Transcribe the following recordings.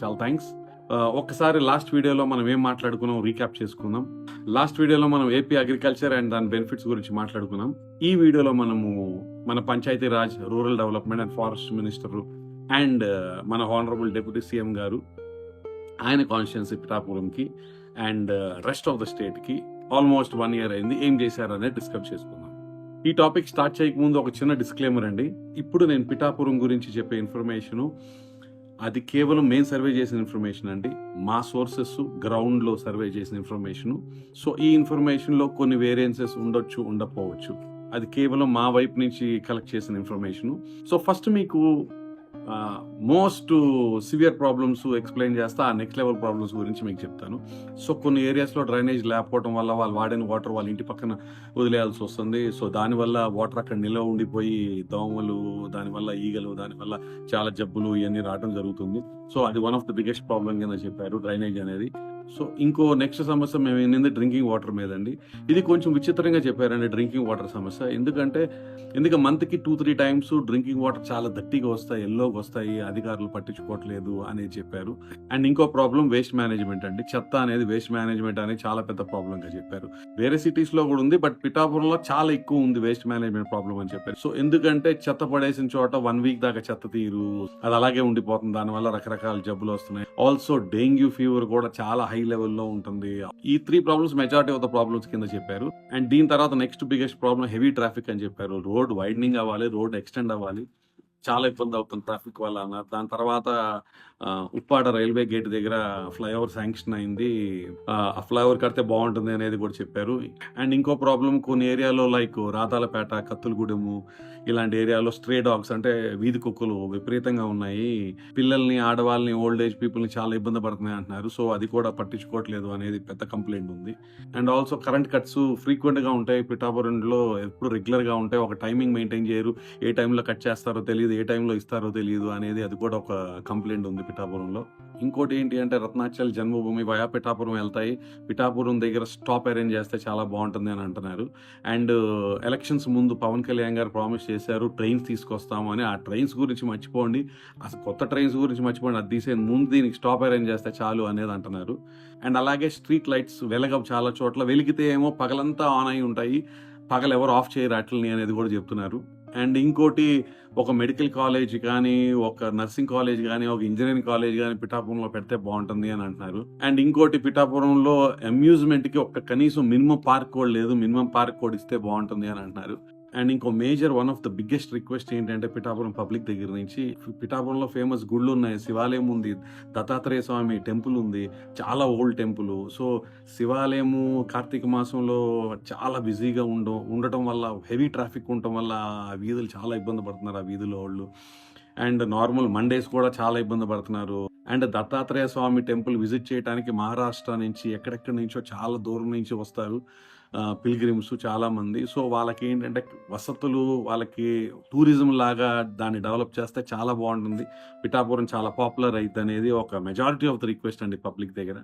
చాలా thanks uh, ఒక్కసారి last వీడియోలో మనం ఏం మాట్లాడుకున్నాం రీక్యాప్ చేసుకుందాం. లాస్ట్ వీడియోలో మనం ఏపీ అగ్రికల్చర్ అండ్ దాని బెనిఫిట్స్ గురించి మాట్లాడుకున్నాం. ఈ వీడియోలో మనము మన panchayat raj rural development and forest minister and మన హానరబుల్ డిప్యూటీ సీఎం గారు ఆయన కాన్స్టిట్యున్సీ పిఠాపురంకి అండ్ రెస్ట్ ఆఫ్ ద స్టేట్కి ఆల్మోస్ట్ వన్ ఇయర్ అయింది. ఏం చేశారు అనేది డిస్కస్ చేసుకుందాం. ఈ టాపిక్ స్టార్ట్ చేయకముందు ఒక చిన్న డిస్క్లైమర్ అండి. ఇప్పుడు నేను పిఠాపురం గురించి చెప్పే ఇన్ఫర్మేషను అది కేవలం మేము సర్వే చేసిన ఇన్ఫర్మేషన్ అండి. మా సోర్సెస్ గ్రౌండ్లో సర్వే చేసిన ఇన్ఫర్మేషను. సో ఈ ఇన్ఫర్మేషన్లో కొన్ని వేరియన్సెస్ ఉండొచ్చు ఉండకపోవచ్చు. అది కేవలం మా వైపు నుంచి కలెక్ట్ చేసిన ఇన్ఫర్మేషను. సో ఫస్ట్ మీకు మోస్ట్ సివియర్ ప్రాబ్లమ్స్ ఎక్స్ప్లెయిన్ చేస్తా ఆ నెక్స్ట్ లెవెల్ ప్రాబ్లమ్స్ గురించి మీకు చెప్తాను. సో కొన్ని ఏరియాస్లో డ్రైనేజ్ లేకపోవడం వల్ల వాళ్ళు వాడిన వాటర్ వాళ్ళ ఇంటి పక్కన వదిలేయాల్సి వస్తుంది. సో దానివల్ల వాటర్ అక్కడ నిల్వ ఉండిపోయి దోమలు దానివల్ల ఈగలు దానివల్ల చాలా జబ్బులు ఇవన్నీ రావడం జరుగుతుంది. సో అది one of the biggest problem కింద చెప్పారు డ్రైనేజ్ అనేది. సో ఇంకో నెక్స్ట్ సమస్య మేము ఏంటంటే డ్రింకింగ్ వాటర్ మీద అండి ఇది కొంచెం విచిత్రంగా చెప్పారండి డ్రింకింగ్ వాటర్ సమస్య. ఎందుకంటే ఎందుకంటే మంత్కి two three times drinking water చాలా దట్టిగా వస్తాయి ఎల్లోకి వస్తాయి అధికారులు పట్టించుకోవట్లేదు అనేది చెప్పారు. అండ్ ఇంకో ప్రాబ్లం వేస్ట్ మేనేజ్మెంట్ అండి. చెత్త అనేది వేస్ట్ మేనేజ్మెంట్ అనేది చాలా పెద్ద ప్రాబ్లంగా చెప్పారు. వేరే సిటీస్లో కూడా ఉంది బట్ పిఠాపురంలో చాలా ఎక్కువ ఉంది వేస్ట్ మేనేజ్మెంట్ ప్రాబ్లం అని చెప్పారు. సో ఎందుకంటే చెత్త పడేసిన చోట వన్ వీక్ దాకా చెత్త తీరు అది అలాగే ఉండిపోతుంది. దానివల్ల రకరకాల జబ్బులు వస్తున్నాయి. ఆల్సో డెంగ్యూ ఫీవర్ కూడా చాలా హై లెవెల్లో ఉంటుంది. ఈ three problems majority of the problems కింద చెప్పారు. అండ్ దీని తర్వాత next biggest problem heavy traffic అని చెప్పారు. రోడ్ వైడనింగ్ అవ్వాలి రోడ్ ఎక్స్టెండ్ అవ్వాలి. చాలా ఇబ్బంది అవుతుంది ట్రాఫిక్ వల్ల అన్నారు దాని తర్వాత ఉప్పాడ రైల్వే గేట్ దగ్గర ఫ్లైఓవర్ శాంక్షన్ అయింది. ఆ ఫ్లైఓవర్ కడితే బాగుంటుంది అనేది కూడా చెప్పారు. అండ్ ఇంకో ప్రాబ్లం కొన్ని ఏరియాలో లైక్ రాతాలపేట కత్తులగూడెము ఇలాంటి ఏరియాలో స్ట్రే డాగ్స్ అంటే వీధి కుక్కలు విపరీతంగా ఉన్నాయి. పిల్లల్ని ఆడవాళ్ళని ఓల్డ్ ఏజ్ పీపుల్ని చాలా ఇబ్బంది పడుతున్నాయి అంటున్నారు. సో అది కూడా పట్టించుకోవట్లేదు అనేది పెద్ద కంప్లైంట్ ఉంది. అండ్ ఆల్సో కరెంట్ కట్స్ ఫ్రీక్వెంట్గా ఉంటాయి. పిఠాపురంలో ఎప్పుడు రెగ్యులర్గా ఉంటాయి. ఒక టైమింగ్ మెయింటైన్ చేయరు. ఏ టైంలో కట్ చేస్తారో తెలియదు. ఏ టైంలో ఇస్తారో తెలియదు అనేది అది కూడా ఒక కంప్లైంట్ ఉంది. పిఠాపురంలో. ఇంకోటి ఏంటి అంటే రత్నాచల్ జన్మభూమి వయా పిఠాపురం వెళ్తాయి. పిఠాపురం దగ్గర స్టాప్ అరేంజ్ చేస్తే చాలా బాగుంటుంది అని అంటున్నారు. అండ్ ఎలక్షన్స్ ముందు పవన్ కళ్యాణ్ గారు ప్రామిస్ చేశారు ట్రైన్స్ తీసుకొస్తాము అని. ఆ ట్రైన్స్ గురించి మర్చిపోండి. అసలు కొత్త ట్రైన్స్ గురించి మర్చిపోండి. అది తీసే ముందు దీనికి స్టాప్ అరేంజ్ చేస్తే చాలు అనేది అంటున్నారు. అండ్ అలాగే స్ట్రీట్ లైట్స్ వెలగవు చాలా చోట్ల. వెలిగితే ఏమో పగలంతా ఆన్ అయి ఉంటాయి. పగలు ఎవరు ఆఫ్ చేయరు అట్లని అనేది కూడా చెప్తున్నారు. అండ్ ఇంకోటి ఒక మెడికల్ కాలేజ్ కానీ ఒక నర్సింగ్ కాలేజ్ కానీ ఒక ఇంజనీరింగ్ కాలేజ్ కానీ పిఠాపురంలో పెడితే బాగుంటుంది అని అంటున్నారు. అండ్ ఇంకోటి పిఠాపురంలో అమ్యూజ్మెంట్కి ఒక కనీసం మినిమం పార్క్ కూడా లేదు. మినిమం పార్క్ కూడా ఇస్తే బాగుంటుంది అని అంటున్నారు. అండ్ ఇంకో major one of the biggest request ఏంటంటే పిఠాపురం పబ్లిక్ దగ్గర నుంచి పిఠాపురంలో ఫేమస్ గుళ్ళు ఉన్నాయి. శివాలయం ఉంది దత్తాత్రేయ స్వామి టెంపుల్ ఉంది చాలా ఓల్డ్ టెంపుల్. సో శివాలయము కార్తీక మాసంలో చాలా బిజీగా ఉండ ఉండటం వల్ల హెవీ ట్రాఫిక్ ఉండటం వల్ల ఆ వీధులు చాలా ఇబ్బంది పడుతున్నారు ఆ వీధుల వాళ్ళు. అండ్ నార్మల్ మండేస్ కూడా చాలా ఇబ్బంది పడుతున్నారు. And Dattatreya Swami temple visit చేయడానికి మహారాష్ట్ర నుంచి ఎక్కడెక్కడి నుంచో చాలా దూరం నుంచి వస్తారు. పిల్గ్రిమ్స్ చాలా మంది సో వాళ్ళకి ఏంటంటే వసతులు వాళ్ళకి టూరిజం లాగా దాన్ని డెవలప్ చేస్తే చాలా బాగుంటుంది. పిఠాపురం చాలా పాపులర్ అయితే అనేది ఒక మెజారిటీ ఆఫ్ ద రిక్వెస్ట్ అండి పబ్లిక్ దగ్గర.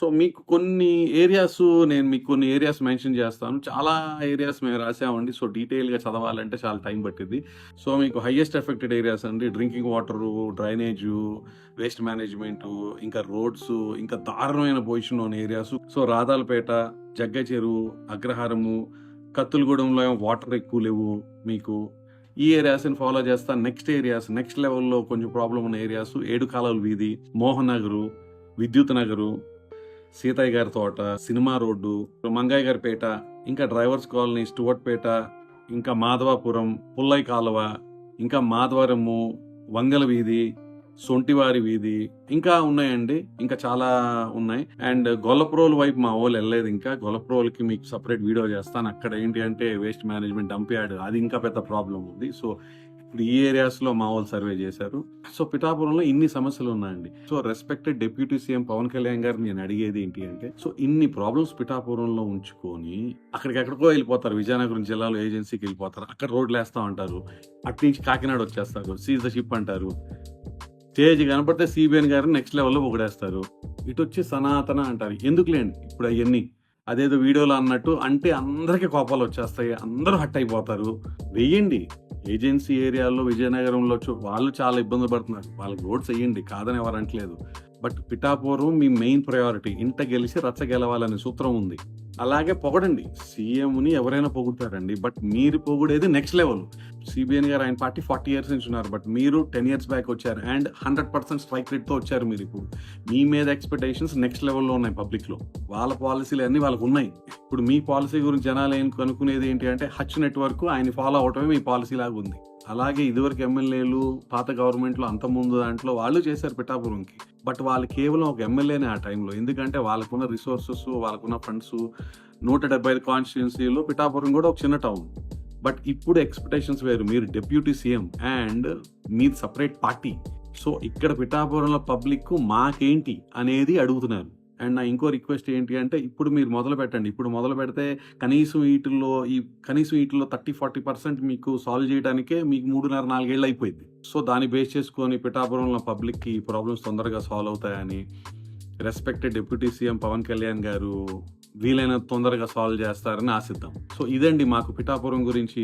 సో మీకు కొన్ని ఏరియాస్ నేను మీకు కొన్ని ఏరియాస్ మెన్షన్ చేస్తాను. చాలా ఏరియాస్ మేము రాసామండి. సో డీటెయిల్గా చదవాలంటే చాలా టైం పట్టింది సో మీకు హయ్యెస్ట్ ఎఫెక్టెడ్ ఏరియాస్ అండి. Drinking water drainage waste management ఇంకా రోడ్స్ ఇంకా దారుణమైన పొజిషన్ ఉన్న ఏరియాస్ సో రాధాలపేట జగ్గ చెరువు అగ్రహారము కత్తులగూడెంలో ఏమో వాటర్ ఎక్కువ లేవు మీకు. ఈ ఏరియాస్ని ఫాలో చేస్తా. నెక్స్ట్ ఏరియాస్ నెక్స్ట్ లెవెల్లో కొంచెం ప్రాబ్లం ఉన్న ఏరియాస్ ఏడు వీధి మోహన్ నగరు విద్యుత్ నగరు సీతయ్య గారి తోట సినిమా రోడ్డు మంగయ్య గారి పేట ఇంకా డ్రైవర్స్ కాలనీ స్టువర్ట్ పేట ఇంకా మాధవాపురం పుల్లయ్య కాలువ ఇంకా మాధవరము వంగల వీధి సొంటివారి వీధి ఇంకా ఉన్నాయండి. ఇంకా చాలా ఉన్నాయి. అండ్ గొల్లప్రోల్ వైపు మా వాళ్ళు వెళ్ళలేదు ఇంకా. గొల్లప్రోల్కి మీకు సపరేట్ వీడియో చేస్తాను. అక్కడ ఏంటి అంటే వేస్ట్ మేనేజ్మెంట్ డంప్యార్డ్ అది ఇంకా పెద్ద ప్రాబ్లం ఉంది. సో ఇప్పుడు ఈ ఏరియాస్లో మా వాళ్ళు సర్వే చేశారు. సో పిఠాపురంలో ఇన్ని సమస్యలు ఉన్నాయండి. So respected deputy CM Pawan Kalyan గారు నేను అడిగేది ఏంటి అంటే సో ఇన్ని ప్రాబ్లమ్స్ పిఠాపురంలో ఉంచుకొని అక్కడికి ఎక్కడికో వెళ్ళిపోతారు. విజయనగరం జిల్లాలో ఏజెన్సీకి వెళ్ళిపోతారు. అక్కడ రోడ్లు వేస్తా ఉంటారు అటు నుంచి కాకినాడ వచ్చేస్తారు. సీజ్ ద షిప్ అంటారు. స్టేజ్ కనపడితే సిబిఎన్ గారు నెక్స్ట్ లెవెల్లో ఒకడేస్తారు ఇటు వచ్చి సనాతన అంటారు. ఎందుకులేండి ఇప్పుడు అవన్నీ. అదేదో వీడియోలో అన్నట్టు అంటే అందరికీ కోపాలు వచ్చేస్తాయి అందరూ హట్ అయిపోతారు. వెయ్యండి. ఏజెన్సీ ఏరియాలో విజయనగరంలో వాళ్ళు చాలా ఇబ్బందులు పడుతున్నారు. వాళ్ళకి రోడ్స్ వేయండి కాదని ఎవరు అంటలేదు బట్ పిఠాపురం మీ మెయిన్ ప్రయారిటీ. ఇంట గెలిచి రచ్చ గెలవాలనే సూత్రం ఉంది. అలాగే పొగడండి. సీఎంని ఎవరైనా పొగుడతారండి. బట్ మీరు పొగిడేది నెక్స్ట్ లెవెల్. సిబిఎన్ గారు ఆయన పార్టీ ఫార్టీ ఇయర్స్ నుంచి ఉన్నారు. బట్ మీరు టెన్ ఇయర్స్ బ్యాక్ వచ్చారు. అండ్ హండ్రెడ్ పర్సెంట్ స్ట్రైక్ రేట్తో వచ్చారు మీరు ఇప్పుడు. మీ మీద ఎక్స్పెక్టేషన్స్ నెక్స్ట్ లెవెల్లో ఉన్నాయి పబ్లిక్లో. వాళ్ళ పాలసీలు అన్నీ వాళ్ళకు ఉన్నాయి. ఇప్పుడు మీ పాలసీ గురించి జనాలు ఏం కనుక్కునేది ఏంటి అంటే హచ్ నెట్వర్క్ ఆయన ఫాలో అవటమే మీ పాలసీ లాగా ఉంది. అలాగే ఇదివరకు ఎమ్మెల్యేలు పాత గవర్నమెంట్లో అంత ముందు దాంట్లో వాళ్ళు చేశారు పిఠాపురంకి. బట్ వాళ్ళు కేవలం ఒక ఎమ్మెల్యేనే ఆ టైంలో. ఎందుకంటే వాళ్ళకున్న రిసోర్సెస్ వాళ్ళకున్న ఫండ్స్ నూట డెబ్బై ఐదు కాన్స్టిట్యున్సీలో పిఠాపురం కూడా ఒక చిన్న టౌన్. బట్ ఇప్పుడు ఎక్స్పెక్టేషన్స్ వేరు. మీరు డెప్యూటీ సీఎం అండ్ మీది సపరేట్ పార్టీ. సో ఇక్కడ పిఠాపురంలో పబ్లిక్ మాకేంటి అనేది అడుగుతున్నారు. అండ్ నా ఇంకో రిక్వెస్ట్ ఏంటి అంటే ఇప్పుడు మీరు మొదలు పెట్టండి. ఇప్పుడు మొదలు పెడితే కనీసం వీటిల్లో ఈ కనీసం వీటిల్లో థర్టీ ఫార్టీ పర్సెంట్ మీకు సాల్వ్ చేయడానికే మీకు మూడున్నర నాలుగేళ్ళు అయిపోయింది. సో దాన్ని బేస్ చేసుకొని పిఠాపురంలో పబ్లిక్కి ఈ ప్రాబ్లమ్స్ తొందరగా సాల్వ్ అవుతాయని respected deputy CM Pawan Kalyan గారు వీలైనంత తొందరగా సాల్వ్ చేస్తారని ఆశిద్దాం. సో ఇదండి మాకు పిఠాపురం గురించి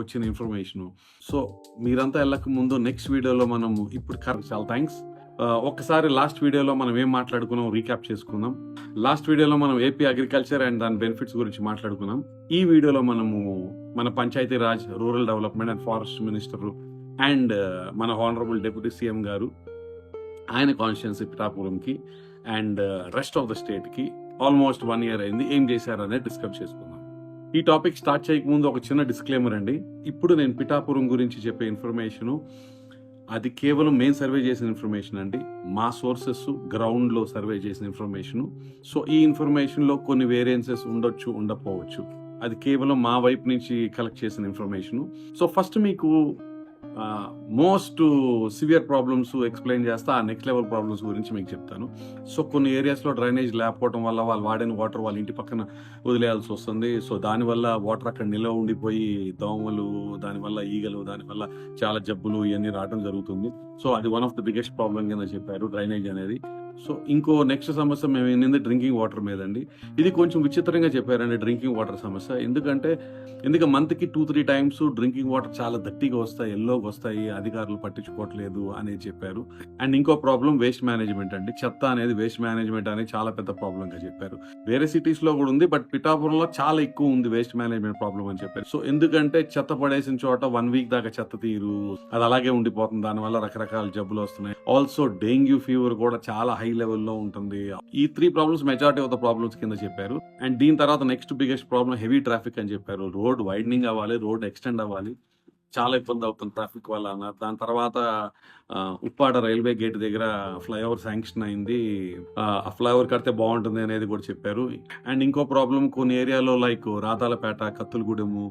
వచ్చిన ఇన్ఫర్మేషన్. సో మీరంతా వెళ్ళక ముందు నెక్స్ట్ వీడియోలో మనము ఇప్పుడు కరెక్ట్. చాలా థ్యాంక్స్. ఒక్కసారి లాస్ట్ వీడియోలో మనం ఏం మాట్లాడుకున్నాం రీక్యాప్ చేసుకుందాం. లాస్ట్ వీడియోలో మనం ఏపీ అగ్రికల్చర్ అండ్ దాని బెనిఫిట్స్ గురించి మాట్లాడుకున్నాం. ఈ వీడియోలో మనము మన Panchayati Raj rural development and forest minister and మన హానరబుల్ డిప్యూటీ సీఎం గారు ఆయన కాన్స్టిట్యున్సీ పిఠాపురంకి అండ్ రెస్ట్ ఆఫ్ ద స్టేట్కి ఆల్మోస్ట్ వన్ ఇయర్ అయింది. ఏం చేశారు అనేది డిస్కస్ చేసుకుందాం. ఈ టాపిక్ స్టార్ట్ చేయకముందు ఒక చిన్న డిస్క్లైమర్ అండి. ఇప్పుడు నేను పిఠాపురం గురించి చెప్పే ఇన్ఫర్మేషను అది కేవలం మేము సర్వే చేసిన ఇన్ఫర్మేషన్ అండి. మా సోర్సెస్ గ్రౌండ్లో సర్వే చేసిన ఇన్ఫర్మేషను. సో ఈ ఇన్ఫర్మేషన్లో కొన్ని వేరియన్సెస్ ఉండొచ్చు ఉండకపోవచ్చు. అది కేవలం మా వైపు నుంచి కలెక్ట్ చేసిన ఇన్ఫర్మేషను. సో ఫస్ట్ మీకు మోస్ట్ సివియర్ ప్రాబ్లమ్స్ ఎక్స్ప్లెయిన్ చేస్తా ఆ నెక్స్ట్ లెవెల్ ప్రాబ్లమ్స్ గురించి మీకు చెప్తాను. సో కొన్ని ఏరియాస్లో డ్రైనేజ్ లేకపోవడం వల్ల వాళ్ళు వాడిన వాటర్ వాళ్ళ ఇంటి పక్కన వదిలేయాల్సి వస్తుంది. సో దానివల్ల వాటర్ అక్కడ నిల్వ ఉండిపోయి దోమలు దానివల్ల ఈగలు దానివల్ల చాలా జబ్బులు ఇవన్నీ రావడం జరుగుతుంది. సో అది one of the biggest problem కింద చెప్పారు డ్రైనేజ్ అనేది. సో ఇంకో నెక్స్ట్ సమస్య మేము ఏంటంటే డ్రింకింగ్ వాటర్ మీద అండి ఇది కొంచెం విచిత్రంగా చెప్పారండి డ్రింకింగ్ వాటర్ సమస్య. ఎందుకంటే ఎందుకు మంత్కి two three times drinking water చాలా దట్టిగా వస్తాయి ఎల్లోకి వస్తాయి అధికారులు పట్టించుకోవట్లేదు అనేది చెప్పారు. అండ్ ఇంకో ప్రాబ్లం వేస్ట్ మేనేజ్మెంట్ అండి. చెత్త అనేది వేస్ట్ మేనేజ్మెంట్ అనేది చాలా పెద్ద ప్రాబ్లంగా చెప్పారు. వేరే సిటీస్లో కూడా ఉంది బట్ పిఠాపురంలో చాలా ఎక్కువ ఉంది వేస్ట్ మేనేజ్మెంట్ ప్రాబ్లం అని చెప్పారు. సో ఎందుకంటే చెత్త పడేసిన చోట వన్ వీక్ దాకా చెత్త తీరు అది అలాగే ఉండిపోతుంది. దానివల్ల రకరకాల జబ్బులు వస్తున్నాయి. ఆల్సో డెంగ్యూ ఫీవర్ కూడా చాలా హై లెవెల్లో ఉంటుంది. ఈ three problems majority of the problems కింద చెప్పారు. అండ్ దీని తర్వాత next biggest problem heavy traffic అని చెప్పారు. రోడ్ వైడనింగ్ అవ్వాలి రోడ్ ఎక్స్టెండ్ అవ్వాలి. చాలా ఇబ్బంది అవుతుంది ట్రాఫిక్ వల్ల అన్నారు దాని తర్వాత ఉప్పాడ రైల్వే గేట్ దగ్గర ఫ్లైఓవర్ శాంక్షన్ అయింది. ఆ ఫ్లైఓవర్ కడితే బాగుంటుంది అనేది కూడా చెప్పారు. అండ్ ఇంకో ప్రాబ్లం కొన్ని ఏరియాలో లైక్ రాతాలపేట కత్తులగూడెము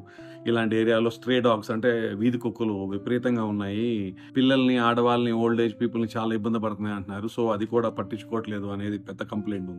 ఇలాంటి ఏరియాలో స్ట్రే డాగ్స్ అంటే వీధి కుక్కలు విపరీతంగా ఉన్నాయి. పిల్లల్ని ఆడవాళ్ళని ఓల్డ్ ఏజ్ పీపుల్ని చాలా ఇబ్బంది పడుతున్నాయి అంటున్నారు. సో అది కూడా పట్టించుకోవట్లేదు అనేది పెద్ద కంప్లైంట్ ఉంది.